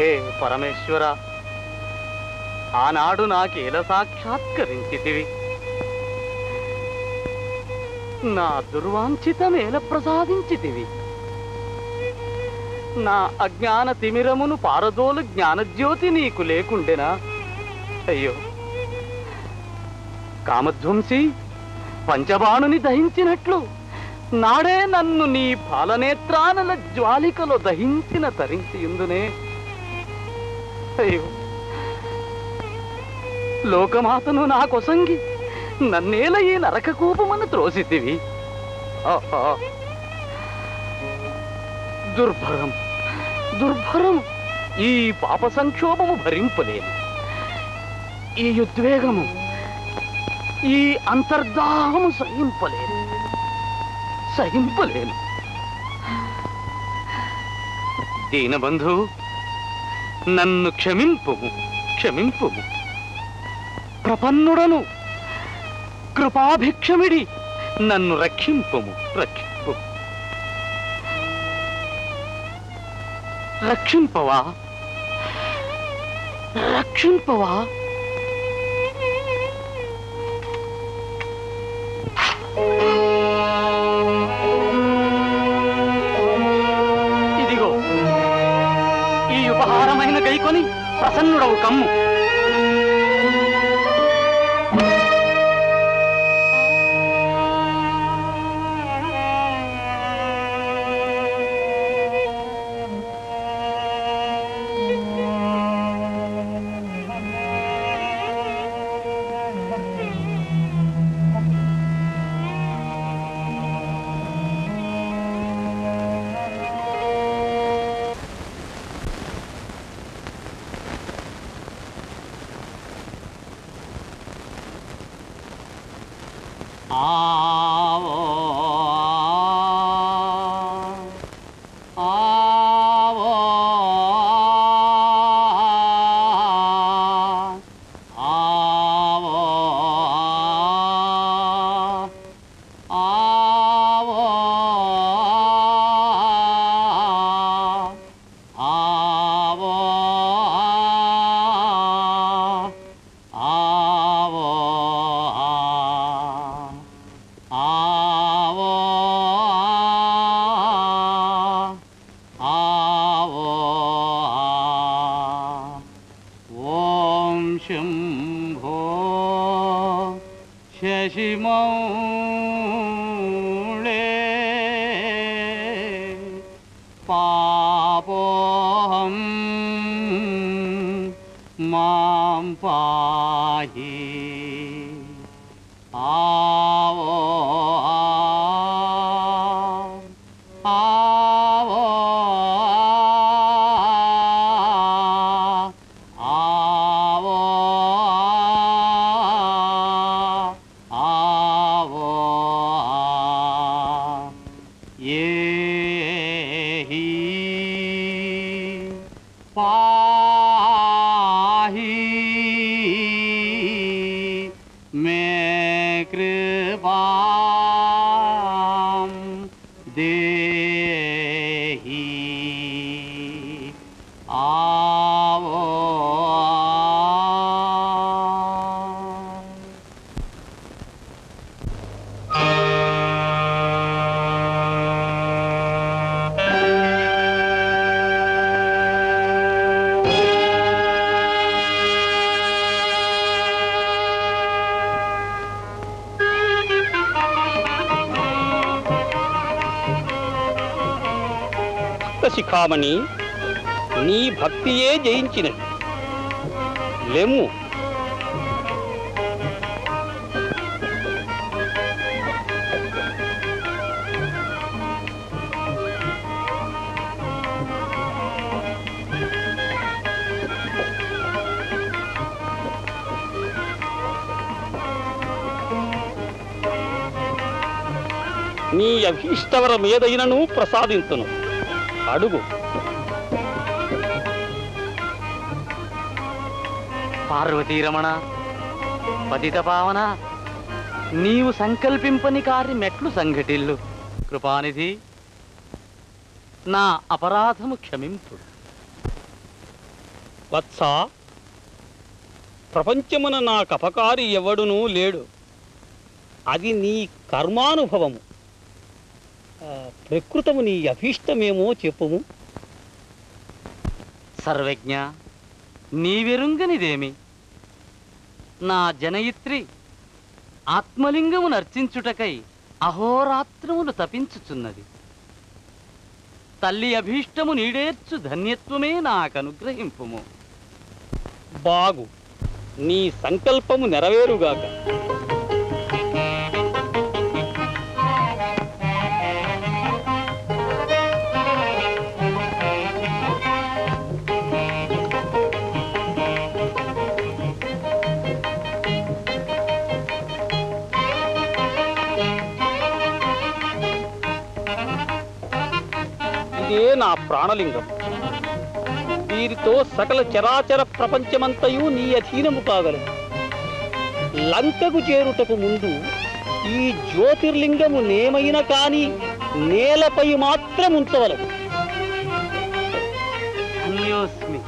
హే పరమేశ్వర. ఆనాడు నాకేల సాక్షాత్కరించితివి? నా దుర్వాంఛితమేల ప్రసాదించితివి. నా అజ్ఞాన తిమిరమును పారదోలు జ్ఞానజ్యోతి నీకు లేకుండెనా? అయ్యో! కామధ్వంసి పంచబాణుని దహించినట్లు నాడే నన్ను నీ బాలనేత్రానల జ్వాలికలో దహించిన తరించియుందునే లోకమాతను నా కొసంగి నన్నేల ఈ నరక కూపమని ತ್ರೋಸಿದ್ದೀವಿ దుర్భరం దుర్భరం. ఈ పాప సంక్షోభము భరింపలేదు ఈ ఉద్వేగము ఈ అంతర్దాహము సహింపలేదు సహింపలేను. దీనబంధువు నన్ను క్షమింపు క్షమింపు ప్రపన్నుడను కృపాభిక్షమిడి నన్ను రక్షింపు రక్షింపు రక్షింపవా? రక్షింపవా? ప్రసన్నుడవు కమ్ము. Ah. 제시모래 빠범 맘빠이 아 Bye. శిఖామణి నీ భక్తియే జయించినది. లెమ్ము నీ అభీష్టవరం ఏదైనను ప్రసాదింతును. అడుగు. పార్వతీరమణ పతిత పావన నీవు సంకల్పింపని కార్య మెట్లు సంఘటిల్లు. కృపానిధి నా అపరాధము క్షమింపు. వత్స ప్రపంచమున నా కపకారి ఎవడునూ లేడు. అది నీ కర్మానుభవము. ప్రకృతము నీ అభీష్టమేమో చెప్పుము. సర్వజ్ఞ నీవెరుంగనిదేమి నా జనయిత్రి ఆత్మలింగము నర్చించుటకై అహోరాత్రములు తపించుచున్నది. తల్లి అభీష్టము నీడేర్చు ధన్యత్వమే నాకనుగ్రహింపుము. బాగు నీ సంకల్పము నెరవేరుగాక. ఇదే నా ప్రాణలింగం. వీరితో సకల చరాచర ప్రపంచమంతయు నీ అధీనము కాగలదు. లంకకు చేరుటకు ముందు ఈ జ్యోతిర్లింగము నేమైన కాని నేలపై మాత్రం ఉంచవలదు ధన్యోస్మి